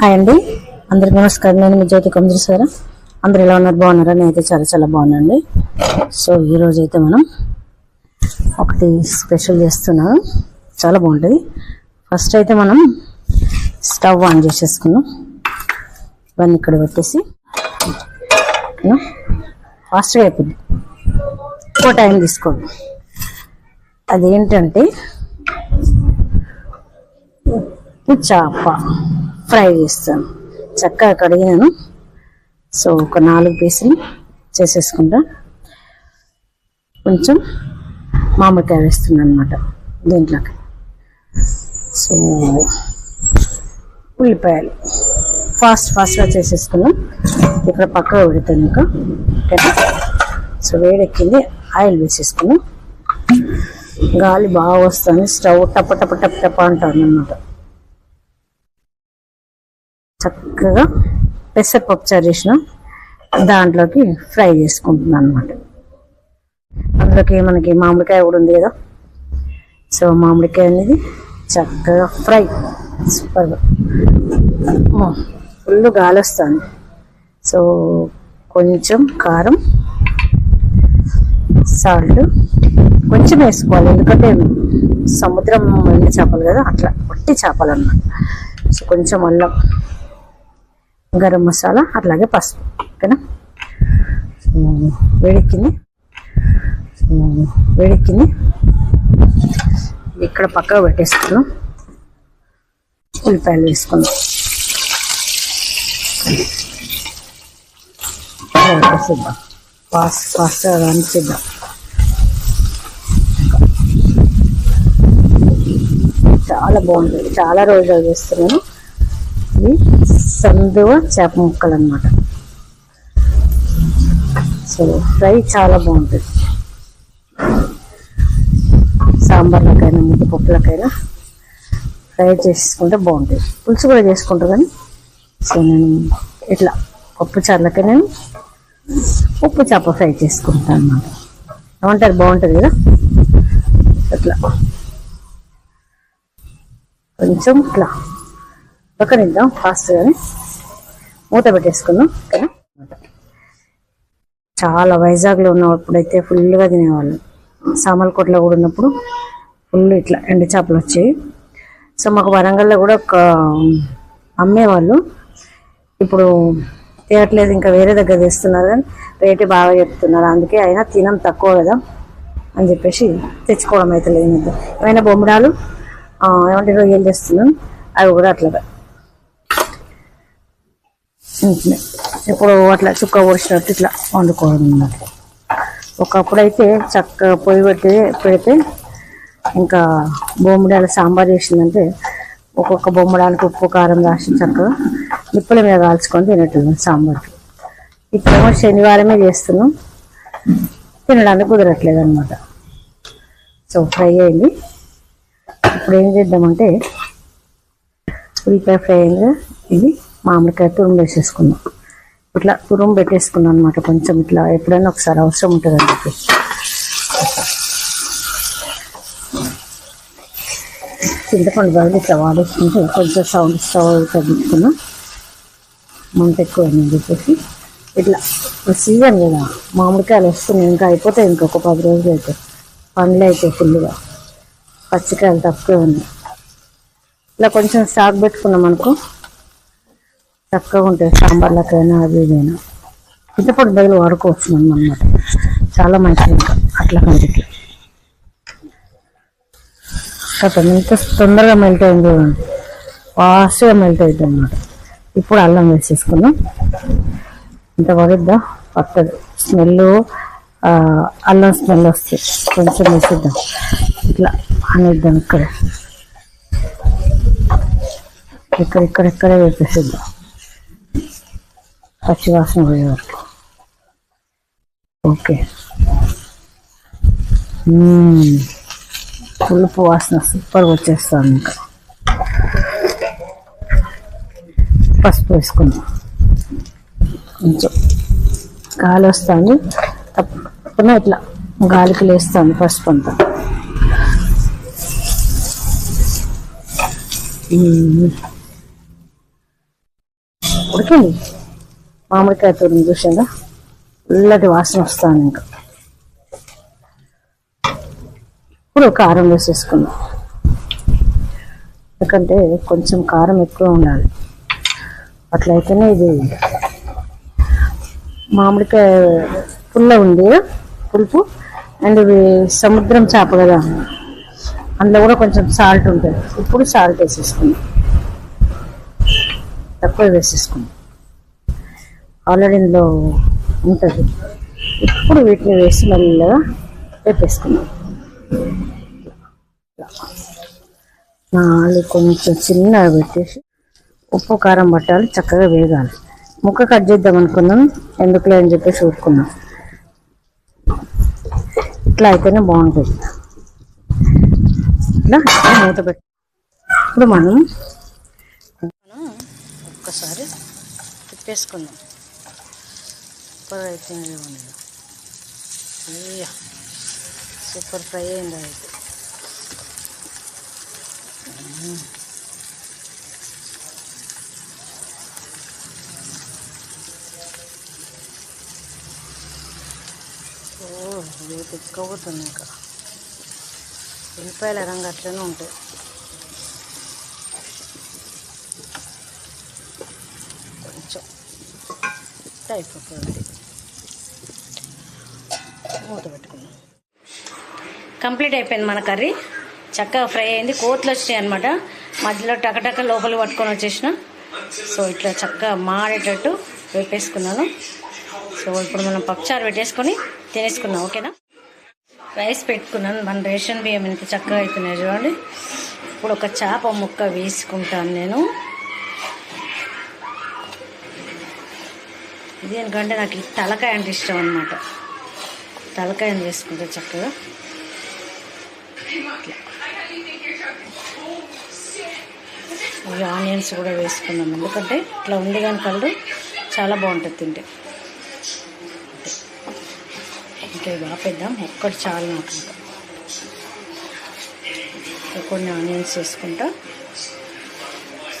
Hi అండి. అందరికి నమస్కారం. నేను మీ జ్యోతి కంజేశ్వర అందరు ఎలా ఉన్నారు? బాగున్నారా? నేనైతే చాలా చాలా బాగున్నాండి సో ఈరోజు అయితే మనం ఒకటి స్పెషల్ చేస్తున్నాను చాలా బాగుంటుంది. ఫస్ట్ అయితే మనం స్టవ్ ఆన్ చేసేసుకున్నాం ఇవన్నీ ఇక్కడ పెట్టేసి. ఫాస్ట్గా అయిపోద్ది. ఎక్కువ టైం తీసుకోండి అదేంటంటే ఉప్పు చేప. ఫ్రై చేస్తాను. చక్కగా కడిగినాను సో ఒక నాలుగు పీసులు చేసేసుకుంటా. కొంచెం మామిడికాయ వేస్తున్నాను అనమాట దీంట్లోకి. సో ఉల్లిపాయలు. ఫాస్ట్ ఫాస్ట్గా చేసేసుకున్నాం. ఇక్కడ పక్కగా పెడతాను ఇంకా. ఓకేనా సో వేడెక్కింది. ఆయిల్ వేసేసుకున్నాం. గాలి బాగా వస్తుంది. స్టవ్ టప టప టప్ టప అంటాను అనమాట చక్కగా పెసరపప్పు చేసిన. దాంట్లోకి ఫ్రై చేసుకుంటున్నాను అనమాట అందులోకి మనకి మామిడికాయ కూడా ఉంది కదా. సో మామిడికాయ అనేది చక్కగా ఫ్రై. సూపర్గా ఫుల్ గాలి వస్తుంది. సో కొంచెం కారం సాల్ట్ కొంచెం వేసుకోవాలి. ఎందుకంటే సముద్రం ఎండి చేపలు కదా అట్లా ఒట్టి చేపలు అన్నమాట సో కొంచెం అల్లం గరం మసాలా అట్లాగే పసుపు. ఓకేనా? సో వేడెక్కింది. వేడెక్కింది. ఇక్కడ పక్కకు పెట్టేసుకున్నాం ఉల్లిపాయలు వేసుకుందాం. వేసేద్దాం పాస్ ఫాస్ట్గా రానిచ్చేద్దాం చాలా బాగుంటుంది. చాలా రోజులు చేస్తున్నాను. ఇవి సందువ చేప ముక్కలు అనమాట సో ఫ్రై చాలా బాగుంటుంది. సాంబార్లకైనా ముద్దపప్పులకైనా ఫ్రై చేసుకుంటే బాగుంటుంది. పులుసు కూడా చేసుకుంటారు కానీ సో నేను ఇట్లా పప్పు చారులకే నేను ఉప్పు చేప ఫ్రై చేసుకుంటాను అన్నమాట. ఏమంటారు? బాగుంటుంది కదా? అట్లా. కొంచెం ఇట్లా పక్కనిద్దాం ఫాస్ట్గానే మూత పెట్టేసుకుందాం ఓకేనా? చాలా వైజాగ్లో ఉన్నప్పుడు అయితే ఫుల్గా తినేవాళ్ళు. సామలకోటలో కూడా ఉన్నప్పుడు ఫుల్ ఇట్లా ఎండు చేపలు వచ్చాయి సో మాకు వరంగల్లో కూడా ఒక అమ్మేవాళ్ళు. ఇప్పుడు తినట్లేదు ఇంకా వేరే దగ్గర తెస్తున్నారు కానీ రేటు బాగా చెప్తున్నారు. అందుకే అయినా తినం తక్కువ కదా అని చెప్పేసి తెచ్చుకోవడం అయితే లేదు. ఏమైనా బొమ్మడాలు ఏమంటే రొయ్యలు తెస్తున్నాను అవి కూడా అట్లాగా చిన్న ఇప్పుడు అట్లా చుక్క పోసినట్టు ఇట్లా వండుకోవడం అన్నమాట. ఒకప్పుడు అయితే చక్కగా పొయ్యి పెట్టి పెడితే ఇంకా బొమ్మడాల సాంబార్ చేసిందంటే ఒక్కొక్క బొమ్మడానికి ఉప్పు కారం రాసి చక్కగా నిప్పుల మీద కాల్చుకొని తినేట్టున్నాం సాంబార్. ఇప్పుడేమో శనివారమే చేస్తున్నాం. తినడానికి కుదరట్లేదు అనమాట సో ఫ్రై అయింది. ఇప్పుడు ఏం చేద్దామంటే ఉల్లిపాయ ఫ్రై అయింది. ఇది మామిడికాయ తురుము వేసేసుకున్నాం ఇట్లా తురుము పెట్టేసుకున్నాం అనమాట కొంచెం ఇట్లా ఎప్పుడైనా ఒకసారి అవసరం ఉంటుంది అని చెప్పి చింతపండు బాగా ఇట్లా వాడేసుకుంటే కొంచెం సౌండ్ స్టవ్ తగ్గించుకున్నాం మంట ఎక్కువ చెప్పేసి. ఇట్లా సీజన్ కదా మామిడికాయలు వస్తున్నాయి ఇంకా అయిపోతాయి ఇంకొక పది రోజులు అయితే. పండ్లు అయితే ఫుల్గా పచ్చికాయలు తక్కువే ఉన్నాయి. ఇలా కొంచెం స్టాక్ పెట్టుకున్నాం అనుకో చక్కగా ఉంటాయి. సాంబార్లకైనా అది ఇదైనా చింతపండు బదులు వాడుకోవచ్చు మనం అనమాట చాలా మంచిది ఇంకా అట్లా కంటికి. కథ ఎంత తొందరగా మెల్ట్ అయింది చూడండి. ఫాస్ట్గా మెల్ట్ అవుతుంది అనమాట ఇప్పుడు అల్లం వేసేసుకున్నాం ఇంత పడిద్దా పట్టదు. స్మెల్ అల్లం స్మెల్ వస్తుంది. కొంచెం వేసిద్దాం. ఇట్లా అనేద్దాం ఇక్కడ. ఇక్కడ ఇక్కడ ఇక్కడే వేసేసిద్దాం పచ్చివాసన పోయే వరకు ఓకే. పులుపు వాసన సూపర్గా వచ్చేస్తాను ఇంకా. పసుపు వేసుకుందాం. కొంచెం గాలి వస్తుంది. తప్పకుండా ఇట్లా గాలికి లేస్తాను పసుపు అంతా. మ్మ్. మామిడికాయ తూరిని చూసిందా ఉల్లటి వాసన వస్తాను ఇంకా. ఇప్పుడు కారం వేసేసుకుందాం. ఎందుకంటే కొంచెం కారం ఎక్కువ ఉండాలి. అట్లయితేనే ఇది మామిడికాయ పుల్ల ఉంది పులుపు అండ్ ఇది సముద్రం చేప కదా. అందులో కూడా కొంచెం సాల్ట్ ఉంటుంది. ఇప్పుడు సాల్ట్ వేసేసుకుందాం. తక్కువ వేసేసుకుందాం. ఆల్రెడీ ఇందులో ఉంటుంది. ఇప్పుడు వీటిని వేసి మెల్లగా పెట్టేసుకున్నాం నాలుగు కొంచెం చిన్నగా పెట్టేసి ఉప్పు కారం పట్టాలి చక్కగా వేగాలి. ముక్క కట్ చేద్దాం అనుకున్నాం ఎందుకులే అని చెప్పేసి ఊరుకున్నాం ఇట్లా అయితేనే బాగుంటుంది. ఇట్లా ఇట్లా మూత పెట్టి ఇప్పుడు మనం మనం ఒక్కసారి తిప్పేసుకుందాం. సూపర్ అయిపోయింది ఇవ్వండి. అయ్యా సూపర్ ఫ్రై అయింది అయితే ఓ ఇది తిక్కబోతుంది ఇంకా ఉల్లిపాయల రంగు అట్లనే ఉంటాయి కొంచెం ఇట్లా అయిపోతుంది మూత పెట్టుకున్నాం. కంప్లీట్ అయిపోయింది మన కర్రీ. చక్కగా ఫ్రై అయింది. కోతులు వచ్చినాయి అనమాట మధ్యలో టకటక లోపల పట్టుకొని వచ్చేసిన. సో ఇట్లా చక్కగా మాడేటట్టు వేపేసుకున్నాను. సో ఇప్పుడు మనం పప్పుచారు పెట్టేసుకొని తినేసుకున్నాం ఓకేనా? రైస్ పెట్టుకున్నాను. మన రేషన్ బియ్యం ఇంత చక్కగా అవుతున్నాయి చూడండి. ఇప్పుడు ఒక చేప ముక్క వేసుకుంటాను నేను. ఇది ఎందుకంటే నాకు ఈ తలకాయ అంటే ఇష్టం అనమాట తలకాయని వేసుకుంటా చక్కగా. ఈ ఆనియన్స్ కూడా వేసుకున్నాం. ఎందుకంటే ఇట్లా ఉంది కానీ కళ్ళు చాలా బాగుంటుంది తింటే. ఇంకా ఇవి ఆపేద్దాం. ఒక్కటి చాలు నాకు ఇంకా. ఇంకా కొన్ని ఆనియన్స్ వేసుకుంటా.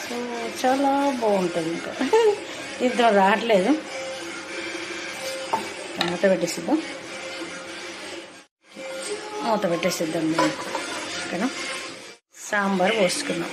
సో చాలా బాగుంటుంది ఇంకా. దీంతో రావట్లేదు. టమాటా పెట్టేసిద్దాం మూత పెట్టేసిద్దాం దీనికి ఓకేనా? సాంబార్ పోసుకున్నాం.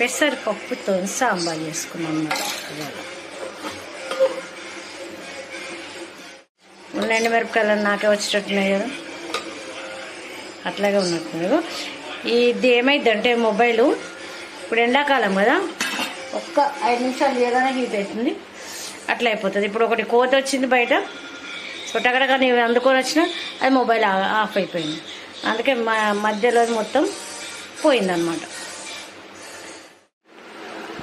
పెసరపప్పుతో సాంబార్ చేసుకున్నాం అన్నమాట ఇవాళ ఉండండి మిరపకాయలు నాకే వచ్చేటట్టున్నాయి కదా? అట్లాగే ఉన్నట్టున్నారు. ఇది ఏమైందంటే మొబైలు ఇప్పుడు ఎండాకాలం కదా? ఒక్క ఐదు నిమిషాలు తీయగానే హీట్ అవుతుంది. అట్లా అయిపోతుంది. ఇప్పుడు ఒకటి కోత వచ్చింది బయట. సో టగడగా నేను అందుకొని వచ్చిన అది మొబైల్ ఆ- ఆఫ్ అయిపోయింది. అందుకే మా మధ్యలో మొత్తం పోయిందనమాట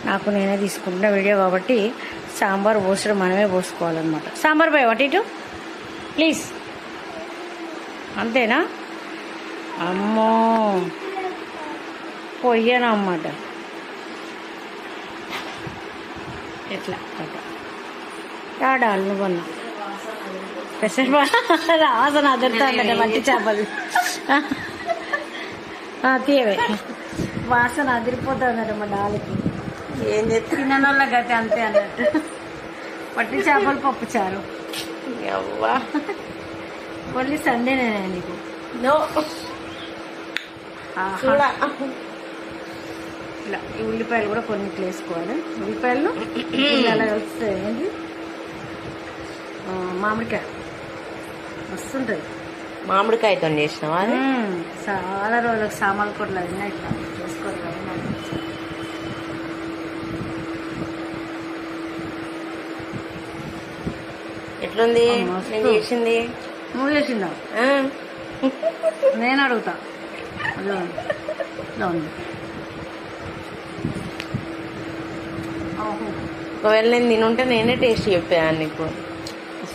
నాకు నేనే తీసుకుంటున్న వీడియో కాబట్టి సాంబార్ పోసడం మనమే పోసుకోవాలన్నమాట. సాంబార్ పోయి ఒకటి ఇటు? ప్లీజ్. అంతేనా? అమ్మో. పొయ్యను అన్నమాట ఎట్లా అట్లా ఆడాలి నువ్వన్నా పెసర వాసన అదురుతాందట మట్టి చేపలు. తీయవే. వాసన అదిరిపోతుందట మా డాలికి. ఏం చేస్తా? తిననోళ్ళ గతి అంతే అన్నట్టు. మట్టి చేపలు పప్పు చారు. అవ్వా ఓన్లీ సండేనే నీకు. నో. ఇలా ఈ ఉల్లిపాయలు కూడా కొన్ని వేసుకోవాలి. ఉల్లిపాయలు ఏంటి? ఆ, మామిడికాయ. వస్తుంటుంది. మామిడికాయతో చేసినావా. చాలా రోజులకు సామాన్లు కొట్లు అయినా ఇట్లా. మరి. ఎట్లుంది. నేను చేసింది. నువ్వు చేసిందా? నేను అడుగుతా. ఒకవేళ నేను తినుంటే నేనే టేస్ట్ చెప్పాను నీకు.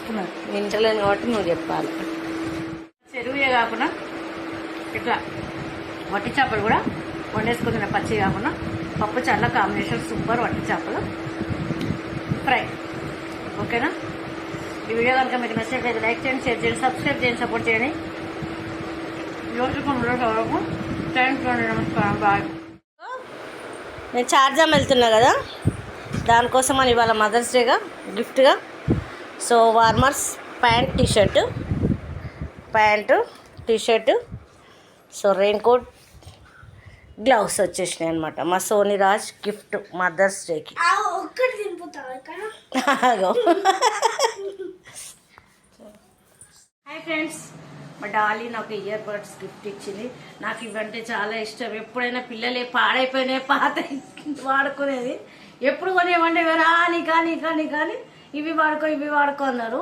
వస్తున్నారు వింటలేను కాబట్టి నువ్వు చెప్పాలి. చెరువుయే కాకుండా ఇట్లా వట్టి చేపలు కూడా వండేసుకున్న పచ్చి కాకుండా పప్పు చాలా కాంబినేషన్ సూపర్ వట్టి చేపలు. ఫ్రై ఓకేనా? ఈ వీడియో కనుక మీకు నచ్చినట్లయితే లైక్ చేయండి షేర్ చేయండి సబ్స్క్రైబ్ చేయండి సపోర్ట్ చేయండి. రోజుకు వరకు థ్యాంక్ యూ నమస్కారం బాయ్ నేను చార్జామ్ వెళ్తున్నా కదా. దానికోసం అని ఇవాళ మదర్స్ డేగా గిఫ్ట్గా. So warmers pant T shirt. Pant T shirt. So rain coat gloves వచ్చేసినాయి అనమాట మా సోని రాజ్ గిఫ్ట్ మదర్స్ డేకి. హాయ్ ఫ్రెండ్స్ మా డాలీ నాకు ఇయర్ బడ్స్ గిఫ్ట్ ఇచ్చింది. నాకు ఇవంటే చాలా ఇష్టం. ఎప్పుడైనా పిల్లలే పాడైపోయినాయి పాత వాడుకునేది. ఎప్పుడు కొనేవంటే కానీ కానీ కానీ కానీ. ఇవి వాడుకో ఇవి వాడుకో అన్నారు.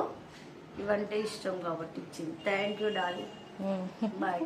ఇవంటే ఇష్టం కాబట్టి ఇచ్చింది. Thank you Dolly bye